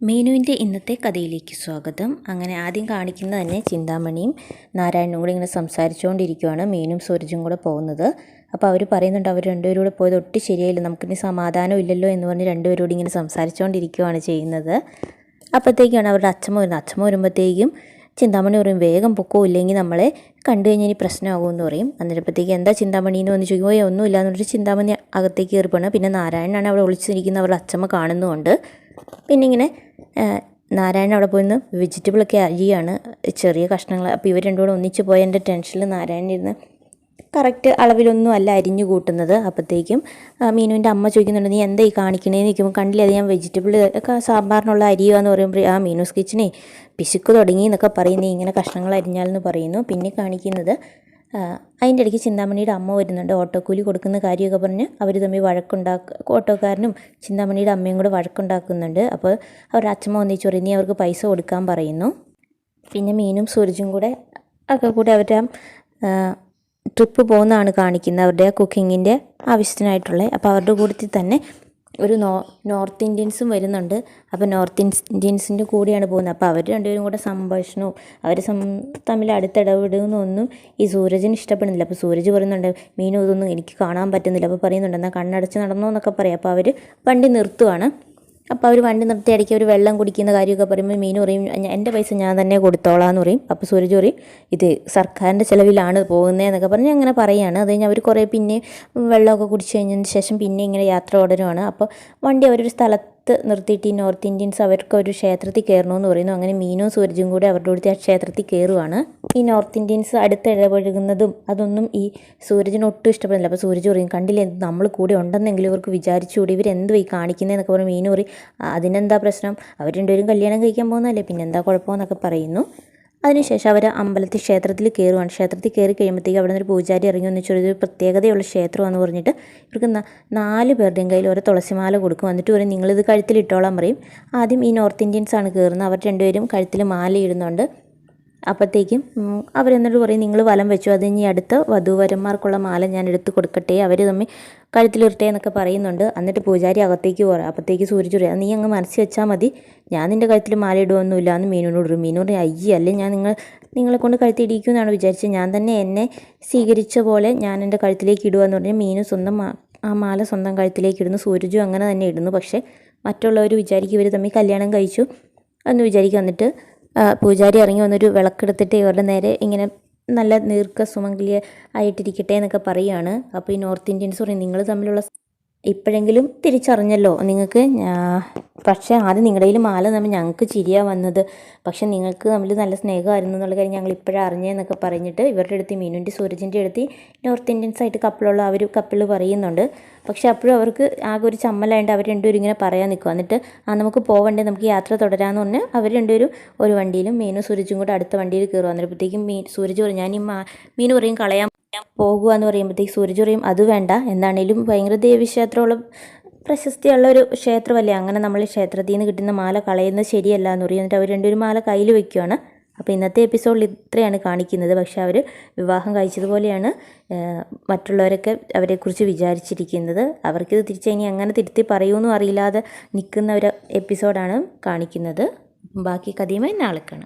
മീനുവിന്റെ ഇന്നത്തെ കഥയിലേക്ക് സ്വാഗതം. അങ്ങനെ ആദ്യം കാണിക്കുന്നത് തന്നെ ചിന്താമണിയും നാരായണനും കൂടി ഇങ്ങനെ സംസാരിച്ചുകൊണ്ടിരിക്കുകയാണ് മീനും സൂരജും കൂടെ പോകുന്നത്. അപ്പോൾ അവർ പറയുന്നുണ്ട് അവർ രണ്ടുപേരും കൂടെ പോയത് ഒട്ടും ശരിയായില്ല. നമുക്കിനി സമാധാനം ഇല്ലല്ലോ എന്ന് പറഞ്ഞ് രണ്ടുപേരോട് ഇങ്ങനെ സംസാരിച്ചുകൊണ്ടിരിക്കുകയാണ് ചെയ്യുന്നത്. അപ്പോഴത്തേക്കാണ് അവരുടെ അച്ഛമ്മ വരുന്നത്. അച്ഛമ്മ വരുമ്പോഴത്തേക്കും ചിന്താമണി പറയും വേഗം പൊക്കോ ഇല്ലെങ്കിൽ നമ്മളെ കണ്ടു കഴിഞ്ഞാൽ ഇനി പ്രശ്നമാകുമെന്ന് പറയും. അന്നേരപ്പോഴത്തേക്ക് എന്താ ചിന്താമണി എന്ന് വന്ന് ചോദിക്കുമ്പോൾ ഒന്നുമില്ല എന്ന് പറഞ്ഞിട്ട് ചിന്താമണി അകത്തേക്ക് കയറിപ്പോണം. പിന്നെ നാരായണനാണ് അവിടെ ഒളിച്ചിരിക്കുന്ന അവരുടെ അച്ഛമ്മ കാണുന്നുമുണ്ട്. പിന്നെ ഇങ്ങനെ നാരായണൻ അവിടെ പോയിന്ന് വെജിറ്റബിളൊക്കെ അരിയാണ്. ചെറിയ കഷ്ണങ്ങൾ. അപ്പോൾ ഇവർ രണ്ടും കൂടെ ഒന്നിച്ച് എന്റെ ടെൻഷനിൽ നാരായണൻ ഇരുന്ന് കറക്റ്റ് അളവിലൊന്നും അല്ല അരിഞ്ഞു കൂട്ടുന്നത്. അപ്പോഴത്തേക്കും മീനുവിന്റെ അമ്മ ചോദിക്കുന്നുണ്ട് നീ എന്താ ഈ കാണിക്കണേന്ന്? ചോദിക്കുമ്പോൾ കണ്ടില്ല അത് ഞാൻ വെജിറ്റബിൾ ഒക്കെ സാമ്പാറിനുള്ള അരിയാന്ന് പറയുമ്പോൾ ആ മീനൂസ് കിച്ചനെ പിശുക്ക് തുടങ്ങി എന്നൊക്കെ പറയുന്നത് ഇങ്ങനെ കഷ്ണങ്ങൾ അരിഞ്ഞാലെന്ന് പറയുന്നു. പിന്നെ കാണിക്കുന്നത് അതിന്റെ ഇടയ്ക്ക് ചിന്താമണിയുടെ അമ്മ വരുന്നുണ്ട്. ഓട്ടോക്കൂലി കൊടുക്കുന്ന കാര്യമൊക്കെ പറഞ്ഞ് അവർ തമ്മിൽ വഴക്കുണ്ടാക്കുക ഓട്ടോക്കാരനും ചിന്താമണിയുടെ അമ്മയും കൂടെ വഴക്കുണ്ടാക്കുന്നുണ്ട്. അപ്പോൾ അവരുടെ അച്ഛമ്മ ഒന്നിച്ച് പറയും നീ അവർക്ക് പൈസ കൊടുക്കാൻ പറയുന്നു. പിന്നെ മീനും സൂരജും കൂടെ ഒക്കെ കൂടെ അവരുടെ ട്രിപ്പ് പോകുന്നതാണ് കാണിക്കുന്നത്. അവരുടെ കുക്കിങ്ങിന്റെ ആവശ്യത്തിനായിട്ടുള്ളത് അപ്പോൾ അവരുടെ കൂട്ടത്തിൽ തന്നെ ഒരു നോ നോർത്ത് ഇന്ത്യൻസും വരുന്നുണ്ട്. അപ്പോൾ നോർത്ത് ഇന്ത്യൻസിന്റെ കൂടെയാണ് പോകുന്നത്. അപ്പോൾ അവർ രണ്ടുപേരും കൂടെ സംഭാഷണവും അവർ സം തമ്മിൽ അടുത്തിടപെടുന്നൊന്നും ഈ സൂരജിന് ഇഷ്ടപ്പെടുന്നില്ല. അപ്പോൾ സൂരജ് പറയുന്നുണ്ട് മീനു ഇതൊന്നും എനിക്ക് കാണാൻ പറ്റുന്നില്ല. അപ്പോൾ പറയുന്നുണ്ട് എന്നാൽ കണ്ണടച്ച് നടന്നോ എന്നൊക്കെ പറയാം. അപ്പോൾ അവർ വണ്ടി നിർത്തുവാണ്. അപ്പോൾ അവർ വണ്ടി നിർത്തി ഇടയ്ക്ക് അവർ വെള്ളം കുടിക്കുന്ന കാര്യമൊക്കെ പറയുമ്പോൾ മീനു പറയും എന്റെ പൈസ ഞാൻ തന്നെ കൊടുത്തോളാം എന്ന് പറയും. അപ്പോൾ സൂരജ് പറയും ഇത് സർക്കാരിന്റെ ചിലവിലാണ് പോകുന്നതെന്നൊക്കെ പറഞ്ഞ് അങ്ങനെ പറയുകയാണ് അത് കഴിഞ്ഞ് അവർ കുറേ പിന്നെ വെള്ളമൊക്കെ കുടിച്ച് കഴിഞ്ഞതിന് ശേഷം പിന്നെ ഇങ്ങനെ യാത്ര തുടരുവാണ് അപ്പോൾ വണ്ടി അവരൊരു സ്ഥലത്ത് നിർത്തിയിട്ട് ഈ നോർത്ത് ഇന്ത്യൻസ് അവർക്ക് ഒരു ക്ഷേത്രത്തിൽ കയറണമെന്ന് പറയുന്നു. അങ്ങനെ മീനും സൂരജും കൂടി അവരുടെ അടുത്ത് ആ ക്ഷേത്രത്തിൽ കയറുവാണ് ഈ നോർത്ത് ഇന്ത്യൻസ് അടുത്ത് ഇടപഴകുന്നതും അതൊന്നും ഈ സൂരജിന് ഒട്ടും ഇഷ്ടപ്പെടുന്നില്ല അപ്പോൾ സൂരജ് പറയും കണ്ടില്ലേ നമ്മൾ കൂടെ ഉണ്ടെന്നെങ്കിലും ഇവർക്ക് വിചാരിച്ചുകൂടി ഇവരെന്തുവാ ഈ കാണിക്കുന്നതെന്നൊക്കെ പറയും. മീനു പറയും "ആ, അതിനെന്താ പ്രശ്നം? അവർ രണ്ടുപേരും കല്യാണം കഴിക്കാൻ പോകുന്നതല്ലേ പിന്നെന്താ കുഴപ്പമെന്നൊക്കെ പറയുന്നു. അതിനുശേഷം അവർ അമ്പലത്തിൽ ക്ഷേത്രത്തിൽ കയറുവാണ്. ക്ഷേത്രത്തിൽ കയറി കഴിയുമ്പോഴത്തേക്ക് അവിടെ നിന്നൊരു പൂജാരി ഇറങ്ങി ഒരു പ്രത്യേകതയുള്ള ക്ഷേത്രമാണെന്ന് പറഞ്ഞിട്ട് ഇവർക്ക് നാല് പേരുടെയും കയ്യിൽ ഓരോ തുളസിമാല കൊടുക്കും. എന്നിട്ട് പറയും നിങ്ങളിത് കഴുത്തിൽ ഇട്ടോളാൻ പറയും. ആദ്യം ഈ നോർത്ത് ഇന്ത്യൻസ് ആണ് കയറുന്നത്. അവർ രണ്ടുപേരും കഴുത്തിൽ മാല ഇടുന്നുണ്ട് അപ്പോഴത്തേക്കും അവരെന്നിട്ട് പറയും നിങ്ങൾ വലം വെച്ചു അത് ഇനി അടുത്ത വധൂവരന്മാർക്കുള്ള മാല ഞാൻ എടുത്ത് കൊടുക്കട്ടെ അവർ തമ്മിൽ കഴുത്തിലിരട്ടെ എന്നൊക്കെ പറയുന്നുണ്ട്. എന്നിട്ട് പൂജാരി അകത്തേക്ക് പോരാ അപ്പോഴത്തേക്ക് പറയാം നീ അങ്ങ് മനസ്സിൽ വെച്ചാൽ മതി. ഞാൻ നിന്റെ കഴുത്തിൽ മാല ഇടുവൊന്നുമില്ല. എന്ന് മീനോട് പറയും മീനോട് പറയും അല്ലേ ഞാൻ നിങ്ങൾ നിങ്ങളെ കൊണ്ട് കഴുത്തിടിക്കുമെന്നാണ് വിചാരിച്ചത്. ഞാൻ തന്നെ എന്നെ സ്വീകരിച്ച പോലെ ഞാൻ എന്റെ കഴുത്തിലേക്ക് ഇടുകയെന്ന് പറഞ്ഞാൽ മീനു സ്വന്തം ആ മാല സ്വന്തം കഴുത്തിലേക്ക് ഇടുന്നു. സൂരജും അങ്ങനെ തന്നെ ഇടുന്നു. പക്ഷേ മറ്റുള്ളവർ വിചാരിക്കും ഇവർ തമ്മിൽ കല്യാണം കഴിച്ചു എന്ന് വിചാരിക്കും. എന്നിട്ട് പൂജാരി ഇറങ്ങി വന്നൊരു വിളക്കെടുത്തിട്ട് ഇവരുടെ നേരെ ഇങ്ങനെ നല്ല നീർക്ക സുമംഗലിയ ആയിട്ടിരിക്കട്ടെ എന്നൊക്കെ പറയുകയാണ്. അപ്പോൾ ഈ നോർത്ത് ഇന്ത്യൻസ് പറയും നിങ്ങൾ തമ്മിലുള്ള ഇപ്പോഴെങ്കിലും തിരിച്ചറിഞ്ഞല്ലോ. നിങ്ങൾക്ക് പക്ഷേ ആദ്യം നിങ്ങളുടെ കയ്യിൽ മാല തമ്മിൽ ഞങ്ങൾക്ക് ചിരിയാണ് വന്നത്. പക്ഷേ നിങ്ങൾക്ക് തമ്മിൽ നല്ല സ്നേഹമായിരുന്നു എന്നുള്ള കാര്യം ഞങ്ങൾ ഇപ്പോഴാണ് അറിഞ്ഞതെന്നൊക്കെ പറഞ്ഞിട്ട് ഇവരുടെ അടുത്ത് മീനുന്റെ സൂരജിന്റെ അടുത്ത് നോർത്ത് ഇന്ത്യൻസ് ആയിട്ട് കപ്പിളുള്ള അവർ കപ്പിൾ പറയുന്നുണ്ട്. പക്ഷേ അപ്പോഴും അവർക്ക് ആകെ ഒരു ചമ്മലായിട്ട് അവർ രണ്ടുപേരും ഇങ്ങനെ പറയാൻ നിൽക്കും എന്നിട്ട് ആ നമുക്ക് പോവണ്ടേ നമുക്ക് യാത്ര തുടരാമെന്ന് പറഞ്ഞ് അവർ രണ്ടുപേരും ഒരു വണ്ടിയിലും മീനും സൂരജും കൂടെ അടുത്ത വണ്ടിയിൽ കയറും അന്നേരപ്പോഴത്തേക്കും മീൻ സൂരജ് പറയും ഞാൻ മീൻ പറയും കളയാൻ പോകുക എന്ന് പറയുമ്പോഴത്തേക്ക് സൂരജ് പറയും അത് വേണ്ട. എന്താണേലും ഭയങ്കര ദേവീക്ഷേത്രമുള്ള പ്രശസ്തിയുള്ള ഒരു ക്ഷേത്രമല്ലേ? അങ്ങനെ നമ്മൾ ക്ഷേത്രത്തിൽ നിന്ന് കിട്ടുന്ന മാല കളയുന്നത് ശരിയല്ല എന്ന് പറയും. എന്നിട്ട് അവർ രണ്ടുപേരും മാല കയ്യിൽ വെക്കുകയാണ് അപ്പോൾ ഇന്നത്തെ എപ്പിസോഡിൽ ഇത്രയാണ് കാണിക്കുന്നത്. പക്ഷെ അവർ വിവാഹം കഴിച്ചതുപോലെയാണ് മറ്റുള്ളവരൊക്കെ അവരെക്കുറിച്ച് വിചാരിച്ചിരിക്കുന്നത്. അവർക്കിത് തിരിച്ചതിനി അങ്ങനെ തിരുത്തി പറയുമെന്നും അറിയില്ലാതെ നിൽക്കുന്ന ഒരു എപ്പിസോഡാണ് കാണിക്കുന്നത്. ബാക്കി കഥയുമായി നാളെ കാണാം.